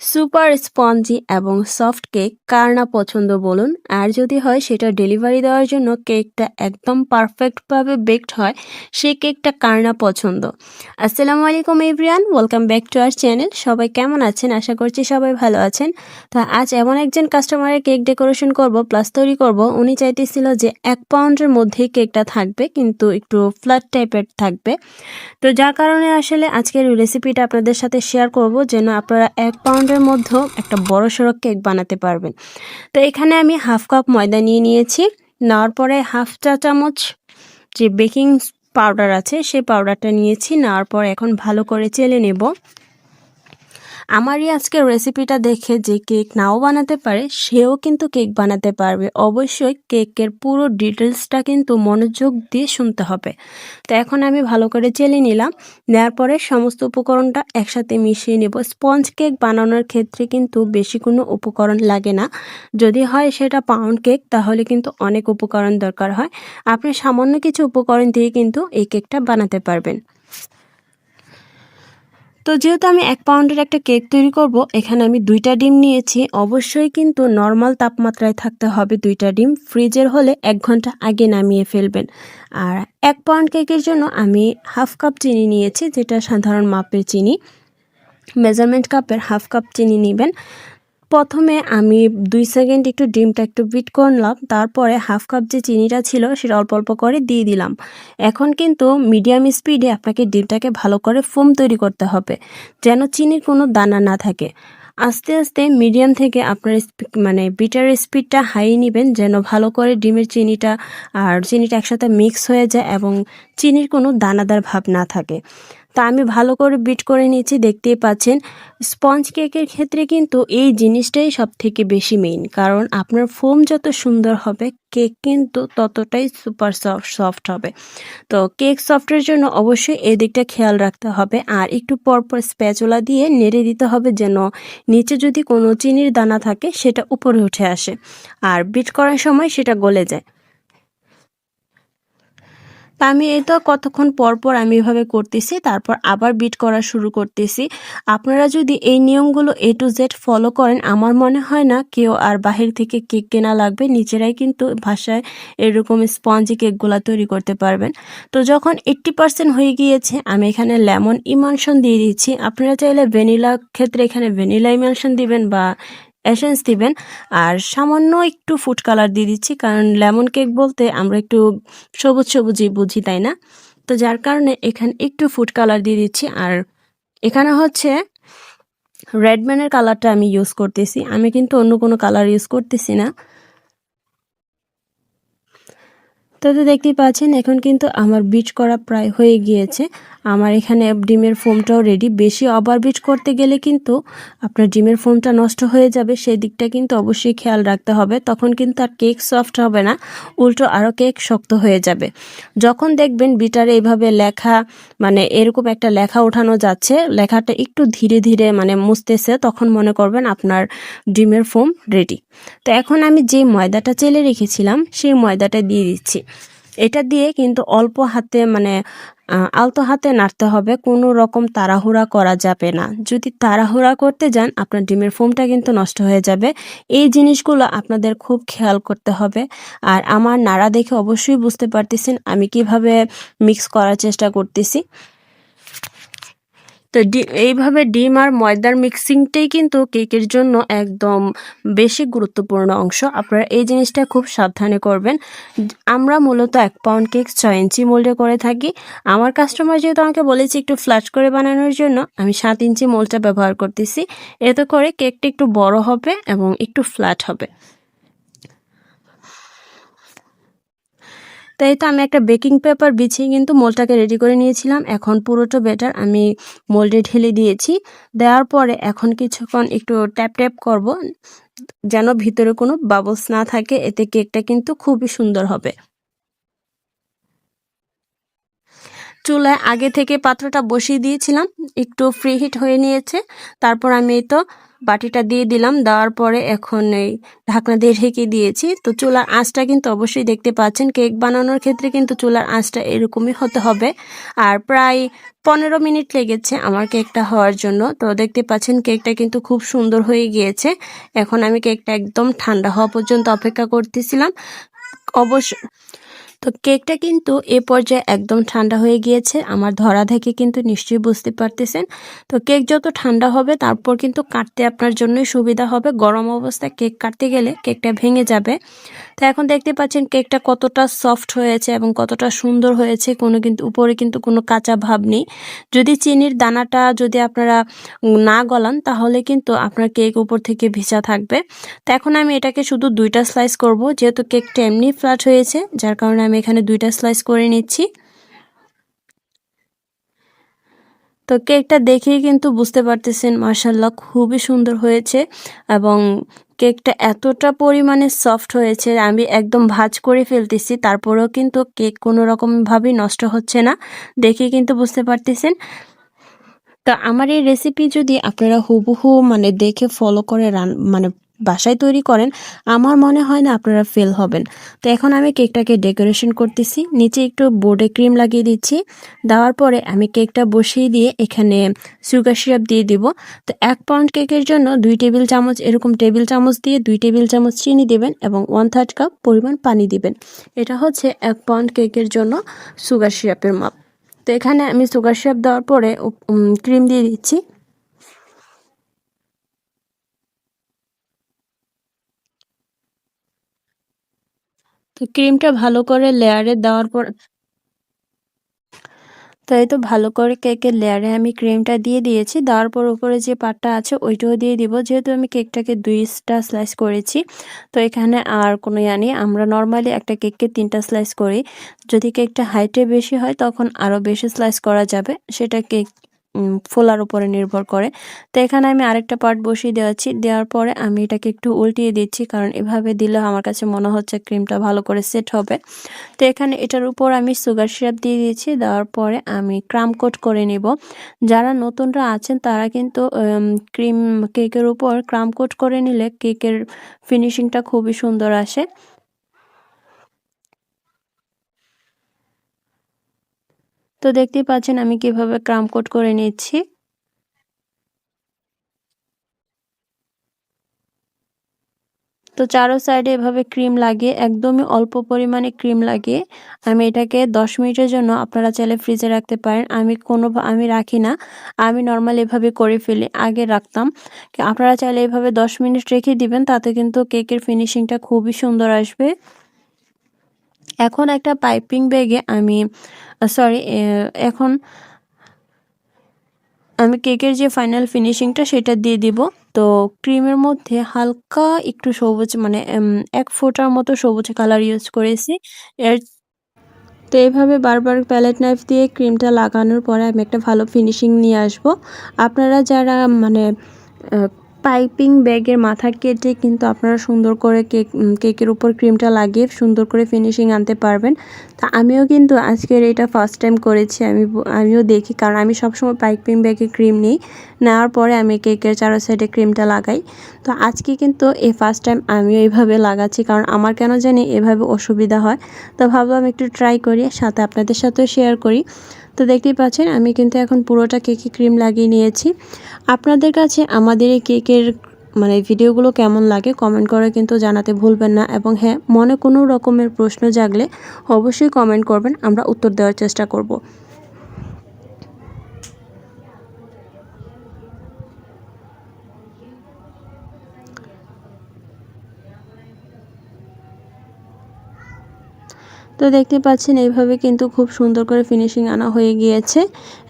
Super spongy এবং soft cake কার না পছন্দ বলুন? আর যদি হয়, সেটা ডেলিভারি দেওয়ার জন্য কেকটা একদম পারফেক্টভাবে বেকড হয় সেই কেকটা কার না পছন্দ? আসসালামু আলাইকুম everyone welcome back to our channel. সবাই কেমন আছেন? আশা করছি সবাই ভালো আছেন। তো আজ এমন একজন কাস্টমারের কেক ডেকোরেশন করব, প্লাস তৈরি করব। উনি চাইতেছিল যে এক পাউন্ডের মধ্যেই কেকটা থাকবে, কিন্তু একটু ফ্ল্যাট টাইপের থাকবে। তো যার কারণে আসলে আজকের রেসিপিটা আপনাদের সাথে শেয়ার করব, যেন আপনারা এক পাউন্ডের মধ্যেও একটা বড় সড়ো কেক বানাতে পারবেন। তো এখানে আমি হাফ কাপ ময়দা নিয়ে নিয়েছি। নেওয়ার পরে হাফ চা চামচ যে বেকিং পাউডার আছে সেই পাউডারটা নিয়েছি। নেওয়ার পর এখন ভালো করে চেলে নেব। আমারই আজকের রেসিপিটা দেখে যে কেক নাও বানাতে পারে, সেও কিন্তু কেক বানাতে পারবে। অবশ্যই কেকের পুরো ডিটেলসটা কিন্তু মনোযোগ দিয়ে শুনতে হবে। তো এখন আমি ভালো করে চেলে নিলাম। নেওয়ার পরে সমস্ত উপকরণটা একসাথে মিশিয়ে নেব। স্পঞ্জ কেক বানানোর ক্ষেত্রে কিন্তু বেশি কোনো উপকরণ লাগে না। যদি হয় সেটা পাউন্ড কেক তাহলে কিন্তু অনেক উপকরণ দরকার হয়। আপনি সামান্য কিছু উপকরণ দিয়ে কিন্তু এই কেকটা বানাতে পারবেন। তো যেহেতু আমি এক পাউন্ডের একটা কেক তৈরি করব, এখানে আমি দুইটা ডিম নিয়েছি। অবশ্যই কিন্তু নর্মাল তাপমাত্রায় থাকতে হবে দুইটা ডিম। ফ্রিজের হলে এক ঘণ্টা আগে নামিয়ে ফেলবেন। আর এক পাউন্ড কেকের জন্য আমি হাফ কাপ চিনি নিয়েছি, যেটা সাধারণ মাপের চিনি। মেজারমেন্ট কাপের হাফ কাপ চিনি নেবেন। প্রথমে আমি দুই সেকেন্ড একটু ডিমটা একটু বিট করলাম, তারপরে হাফ কাপ যে চিনিটা ছিল সেটা অল্প অল্প করে দিয়ে দিলাম। এখন কিন্তু মিডিয়াম স্পিডে আপনাকে ডিমটাকে ভালো করে ফোম তৈরি করতে হবে, যেন চিনির কোনো দানা না থাকে। আস্তে আস্তে মিডিয়াম থেকে আপনার মানে বিটার স্পিডটা হাই নেবেন, যেন ভালো করে ডিমের চিনিটা আর চিনিটা একসাথে মিক্স হয়ে যায় এবং চিনির কোনো দানাদার ভাব না থাকে। তা আমি ভালো করে বিট করে নিয়েছি, দেখতেই পাচ্ছেন। স্পঞ্জ কেকের ক্ষেত্রে কিন্তু এই জিনিসটাই সব থেকে বেশি মেইন কারণ আপনার ফোম যত সুন্দর হবে কেক কিন্তু ততটাই সুপার সফট সফট হবে। তো কেক সফটের জন্য অবশ্যই এই দিকটা খেয়াল রাখতে হবে, আর একটু পরপর স্প্যাচুলা দিয়ে নেড়ে দিতে হবে যেন নিচে যদি কোনো চিনির দানা থাকে, সেটা উপরে উঠে আসে। আর বিট করার সময় সেটা গলে যায়। তা আমি এই তো কতক্ষণ পর পর আমি এভাবে করতেছি, তারপর আবার বিট করা শুরু করতেছি। আপনারা যদি এই নিয়মগুলো এ টু জেড ফলো করেন, আমার মনে হয় না কেউ আর বাহির থেকে কেক কেনা লাগবে, নিজেরাই কিন্তু ভাষায় এরকম স্পঞ্জি কেকগুলো তৈরি করতে পারবেন। তো যখন এইট্টি পার্সেন্ট হয়ে গিয়েছে, আমি এখানে লেমন ইমানশন দিয়ে দিচ্ছি। আপনারা চাইলে ভ্যানিলা ক্ষেত্রে এখানে ভ্যানিলা ইমানশন দিবেন বা এসেন্স দিবেন। আর সামান্য একটু ফুড কালার দিয়ে দিচ্ছি, কারণ লেমন কেক বলতে আমরা একটু সবুজ সবুজই বুঝি, তাই না? তো যার কারণে এখানে একটু ফুড কালার দিয়ে দিচ্ছি। আর এখানে হচ্ছে রেডম্যানের কালারটা আমি ইউজ করতেছি। আমি কিন্তু অন্য কোনো কালার ইউজ করতেছি না। তো দেখতেই পাচ্ছেন, এখন কিন্তু আমার বিট করা প্রায় হয়ে গিয়েছে। আমার এখানে ডিমের ফোমটাও রেডি বেশি ওভার বিট করতে গেলে কিন্তু আপনার ডিমের ফোমটা নষ্ট হয়ে যাবে। সেই দিকটা কিন্তু অবশ্যই খেয়াল রাখতে হবে। তখন কিন্তু আর কেক সফট হবে না। উল্টো আরও কেক শক্ত হয়ে যাবে। যখন দেখবেন বিটারে এইভাবে লেখা মানে এরকম একটা লেখা ওঠানো যাচ্ছে, লেখাটা একটু ধীরে ধীরে মানে মুছতেছে, তখন মনে করবেন আপনার ডিমের ফোম রেডি তো এখন আমি যে ময়দাটা চেলে রেখেছিলাম, সেই ময়দাটা দিয়ে দিচ্ছি। এটা দিয়ে কিন্তু অল্প হাতে মানে আলতো হাতে নাড়তে হবে, কোনো রকম তাড়াহুড়া করা যাবে না। যদি তাড়াহুড়া করতে যান, আপনার ডিমের ফোমটা কিন্তু নষ্ট হয়ে যাবে। এই জিনিসগুলো আপনাদের খুব খেয়াল করতে হবে। আর আমার নাড়া দেখে অবশ্যই বুঝতে পারতেছেন আমি কীভাবে মিক্স করার চেষ্টা করতেছি। তো এইভাবে ডিম আর ময়দার মিক্সিংটাই কিন্তু কেকের জন্য একদম বেশি গুরুত্বপূর্ণ অংশ। আপনারা এই জিনিসটা খুব সাবধানে করবেন। আমরা মূলত এক পাউন্ড কেক ছয় ইঞ্চি মোল্ডে করে থাকি। আমার কাস্টমার যেহেতু আমাকে বলেছে একটু ফ্ল্যাট করে বানানোর জন্য, আমি সাত ইঞ্চি মোলটা ব্যবহার করতেছি। এতে করে কেকটা একটু বড় হবে এবং একটু ফ্ল্যাট হবে। তাই তো আমি একটা বেকিং পেপার বিছিয়ে কিন্তু মোলটাকে রেডি করে নিয়েছিলাম। এখন পুরোটা বেটার আমি মোল্ডে ঢেলে দিয়েছি। দেওয়ার পরে এখন কিছুক্ষণ একটু ট্যাপ ট্যাপ করব, যেন ভিতরে কোনো বাবলস না থাকে। এতে কেকটা কিন্তু খুবই সুন্দর হবে। চুলায় আগে থেকে পাত্রটা বসিয়ে দিয়েছিলাম, একটু ফ্রি হিট হয়ে নিয়েছে। তারপর আমি তো বাটিটা দিয়ে দিলাম, দেওয়ার পরে এখন এই ঢাকনা দিয়ে ঢেকে দিয়েছি। তো চুলার আঁচটা কিন্তু অবশ্যই দেখতে পাচ্ছেন, কেক বানানোর ক্ষেত্রে কিন্তু চুলার আঁচটা এরকমই হতে হবে। আর প্রায় পনেরো মিনিট লেগেছে আমার কেকটা হওয়ার জন্য। তো দেখতে পাচ্ছেন, কেকটা কিন্তু খুব সুন্দর হয়ে গিয়েছে। এখন আমি কেকটা একদম ঠান্ডা হওয়া পর্যন্ত অপেক্ষা করতেছিলাম। অবশ্য তো কেকটা কিন্তু এ পর্যায়ে একদম ঠান্ডা হয়ে গিয়েছে। আমার ধরা থেকে কিন্তু নিশ্চয়ই বুঝতে পারতেছেন। তো কেক যত ঠান্ডা হবে, তারপর কিন্তু কাটতে আপনার জন্যই সুবিধা হবে। গরম অবস্থায় কেক কাটতে গেলে কেকটা ভেঙে যাবে। তো এখন দেখতে পাচ্ছেন কেকটা কতটা সফট হয়েছে এবং কতটা সুন্দর হয়েছে। কোনো কিন্তু, উপরে কিন্তু কোনো কাঁচা ভাব নেই। যদি চিনির দানাটা যদি আপনারা না গলান, তাহলে কিন্তু আপনার কেক উপর থেকে ভিজা থাকবে। তো এখন আমি এটাকে শুধু দুইটা স্লাইস করব। যেহেতু কেকটা এমনি ফ্ল্যাট হয়েছে, যার কারণে আমি এখানে দুইটা স্লাইস করে নিচ্ছি। তো কেকটা দেখেই কিন্তু বুঝতে পারতেছেন মার্শাল্লাহ খুবই সুন্দর হয়েছে এবং কেকটা এতটা পরিমাণে সফট হয়েছে, আমি একদম ভাজ করে ফেলতেছি, তারপরেও কিন্তু কেক কোনো রকমভাবেই নষ্ট হচ্ছে না দেখে কিন্তু বুঝতে পারতেছেন। তো আমার এই রেসিপি যদি আপনারা হুবহু মানে দেখে ফলো করে রান মানে বাসায় তৈরি করেন, আমার মনে হয় না আপনারা ফেল হবেন। তো এখন আমি কেকটাকে ডেকোরেশন করতেছি, নিচে একটু বোর্ডে ক্রিম লাগিয়ে দিচ্ছি, দেওয়ার পরে আমি কেকটা বসিয়ে দিয়ে এখানে সুগার সিরাপ দিয়ে দিব। তো এক পাউন্ড কেকের জন্য দুই টেবিল চামচ, এরকম টেবিল চামচ দিয়ে দুই টেবিল চামচ চিনি দেবেন এবং ওয়ান থার্ড কাপ পরিমাণ পানি দিবেন। এটা হচ্ছে এক পাউন্ড কেকের জন্য সুগার সিরাপের মাপ। তো এখানে আমি সুগার সিরাপ দেওয়ার পরে ক্রিম দিয়ে দিচ্ছি। তো ক্রিমটা ভালো করে লেয়ারে দেওয়ার পর তো এই তো ভালো করে কেকের লেয়ারে আমি ক্রিমটা দিয়ে দিয়েছি। দেওয়ার পর উপরে যে পাটটা আছে ওইটাও দিয়ে দিব। যেহেতু আমি কেকটাকে দুইটা স্লাইস করেছি, তো এখানে আর কোনো ইয়া নেই। আমরা নর্মালি একটা কেককে তিনটা স্লাইস করি। যদি কেকটা হাইটে বেশি হয় তখন আরও বেশি স্লাইস করা যাবে। সেটা কেক ফোলার উপরে নির্ভর করে। তো এখানে আমি আরেকটা পার্ট বসিয়ে দেওয়াচ্ছি। দেওয়ার পরে আমি এটাকে একটু উল্টিয়ে দিচ্ছি, কারণ এভাবে দিলে আমার কাছে মনে হচ্ছে ক্রিমটা ভালো করে সেট হবে। তো এখানে এটার উপর আমি সুগার সিরাপ দিয়ে দিয়েছি দেওয়ার পরে আমি ক্রাম কোট করে নিব। যারা নতুনরা আছেন, তারা কিন্তু ক্রিম কেকের উপর ক্রাম কোট করে নিলে কেকের ফিনিশিংটা খুবই সুন্দর আসে। তো দেখতেই পাচ্ছেন আমি কীভাবে ক্রাম কোট করে নিচ্ছি। তো চারো সাইডে এভাবে ক্রিম লাগিয়ে, একদমই অল্প পরিমাণে ক্রিম লাগিয়ে আমি এটাকে দশ মিনিটের জন্য আপনারা চাইলে ফ্রিজে রাখতে পারেন। আমি কোনো আমি রাখি না, আমি নর্মাল এভাবে করে ফেলি, আগে রাখতাম। আপনারা চাইলে এভাবে দশ মিনিট রেখে দিবেন, তাতে কিন্তু কেকের ফিনিশিংটা খুবই সুন্দর আসবে। এখন একটা পাইপিং ব্যাগে আমি সরি এখন আমি কেকের যে ফাইনাল ফিনিশিংটা সেটা দিয়ে দিব। তো ক্রিমের মধ্যে হালকা একটু সবুজ মানে এক ফোঁটার মতো সবুজ কালার ইউজ করেছি। এর তো এইভাবে বারবার প্যালেট নাইফ দিয়ে ক্রিমটা লাগানোর পরে আমি একটা ভালো ফিনিশিং নিয়ে আসব। আপনারা যারা মানে পাইপিং ব্যাগের মাথা কেটে কিন্তু আপনারা সুন্দর করে কেক কেকের উপর ক্রিমটা লাগিয়ে সুন্দর করে ফিনিশিং আনতে পারবেন। তা আমিও কিন্তু আজকের এটা ফার্স্ট টাইম করেছি, আমি আমিও দেখি, কারণ আমি সবসময় পাইপিং ব্যাগে ক্রিম নিই। নেওয়ার পরে আমি কেকের চারো সাইডে ক্রিমটা লাগাই। তো আজকে কিন্তু এই ফার্স্ট টাইম আমিও এইভাবে লাগাচ্ছি, কারণ আমার কেন জানি এভাবে অসুবিধা হয়। তো ভাবলাম একটু ট্রাই করি, সাথে আপনাদের সাথেও শেয়ার করি। তো দেখতেই পাচ্ছেন, আমি কিন্তু এখন পুরোটা কেকে ক্রিম লাগিয়ে নিয়েছি। আপনাদের কাছে আমাদের এই কেকের মানে ভিডিওগুলো কেমন লাগে কমেন্ট করে কিন্তু জানাতে ভুলবেন না এবং হ্যাঁ মনে কোনো রকমের প্রশ্ন জাগলে অবশ্যই কমেন্ট করবেন, আমরা উত্তর দেওয়ার চেষ্টা করব। তো দেখতে পাচ্ছেন, এইভাবে কিন্তু খুব সুন্দর করে ফিনিশিং আনা হয়ে গিয়েছে।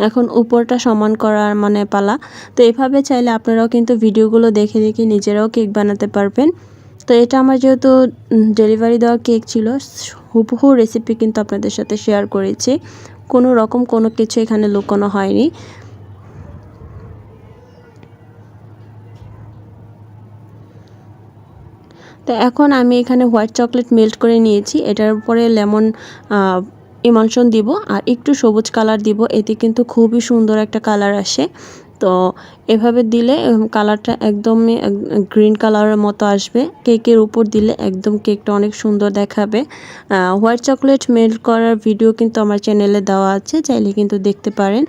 এখন উপরটা সমান করার মানে পালা। তো এভাবে চাইলে আপনারাও কিন্তু ভিডিওগুলো দেখে দেখে নিজেরাও কেক বানাতে পারবেন। তো এটা আমার যেহেতু ডেলিভারি দেওয়া কেক ছিল, হুবহু রেসিপি কিন্তু আপনাদের সাথে শেয়ার করেছি। কোনো রকম কোনো কিছু এখানে লুকোনো হয়নি। তো এখন আমি এখানে হোয়াইট চকলেট মেল্ট করে নিয়েছি। এটার উপরে লেমন ইমানশন দিব আর একটু সবুজ কালার দিব। এতে কিন্তু খুবই সুন্দর একটা কালার আসে। তো এভাবে দিলে কালারটা একদমই গ্রিন কালারের মতো আসবে। কেকের উপর দিলে একদম কেকটা অনেক সুন্দর দেখাবে। হোয়াইট চকলেট মেল্ট করার ভিডিও কিন্তু আমার চ্যানেলে দেওয়া আছে। চাইলে কিন্তু দেখতে পারেন।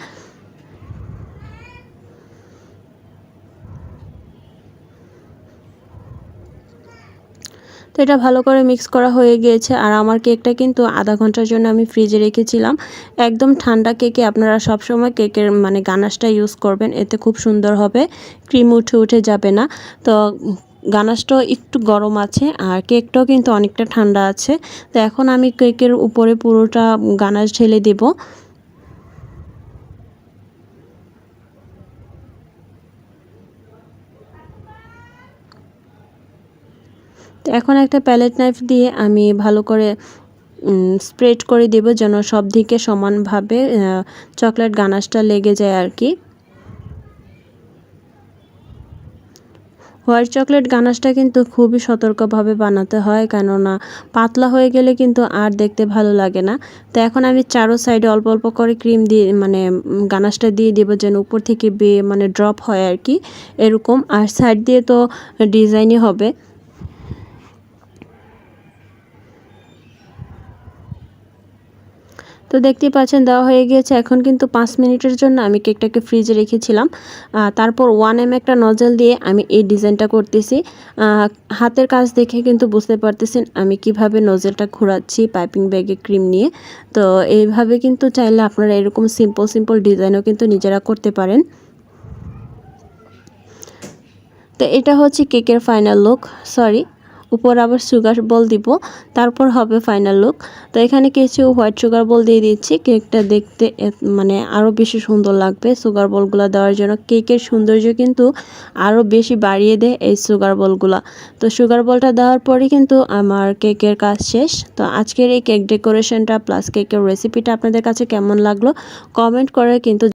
তো এটা ভালো করে মিক্স করা হয়ে গিয়েছে। আর আমার কেকটা কিন্তু আধা ঘণ্টার জন্য আমি ফ্রিজে রেখেছিলাম। একদম ঠান্ডা কেকে আপনারা সবসময় কেকের মানে গানাশটা ইউজ করবেন। এতে খুব সুন্দর হবে। ক্রিম উঠে উঠে যাবে না। তো গানাশটাও একটু গরম আছে আর কেকটাও কিন্তু অনেকটা ঠান্ডা আছে। তো এখন আমি কেকের উপরে পুরোটা গানাশ ঢেলে দেবো। এখন একটা প্যালেট নাইফ দিয়ে আমি ভালো করে স্প্রেড করে দেব যেন সব দিকে সমানভাবে চকলেট গানাশটা লেগে যায় আর কি। হোয়াইট চকলেট গানাশটা কিন্তু খুবই সতর্কভাবে বানাতে হয়, কেননা পাতলা হয়ে গেলে কিন্তু আর দেখতে ভালো লাগে না। তো এখন আমি চারো সাইডে অল্প অল্প করে ক্রিম দিয়ে মানে গানাশটা দিয়ে দেবো যেন উপর থেকে বে মানে ড্রপ হয় আর কি, এরকম। আর সাইড দিয়ে তো ডিজাইনই হবে। তো দেখতেই পাচ্ছেন, দেওয়া হয়ে গিয়েছে। এখন কিন্তু পাঁচ মিনিটের জন্য আমি কেকটাকে ফ্রিজে রেখেছিলাম। তারপর ওয়ান এম একটা নজল দিয়ে আমি এই ডিজাইনটা করতেছি। হাতের কাজ দেখে কিন্তু বুঝতে পারতেছেন আমি কীভাবে নজলটা ঘোরাচ্ছি পাইপিং ব্যাগে ক্রিম নিয়ে। তো এইভাবে কিন্তু চাইলে আপনারা এরকম সিম্পল সিম্পল ডিজাইনও কিন্তু নিজেরা করতে পারেন। তো এটা হচ্ছে কেকের ফাইনাল লুক, সরি। উপর আবার সুগার বল দিব, তারপর হবে ফাইনাল লুক তো এখানে কিছু হোয়াইট সুগার বল দিয়ে দিচ্ছি কেকটা দেখতে মানে আরও বেশি সুন্দর লাগবে। সুগার বলগুলো দেওয়ার জন্য কেকের সৌন্দর্য কিন্তু আরও বেশি বাড়িয়ে দেয় এই সুগার বলগুলো তো সুগার বলটা দেওয়ার পরে কিন্তু আমার কেকের কাজ শেষ। তো আজকের এই কেক ডেকোরেশনটা প্লাস কেকের রেসিপিটা আপনাদের কাছে কেমন লাগল কমেন্ট করে কিন্তু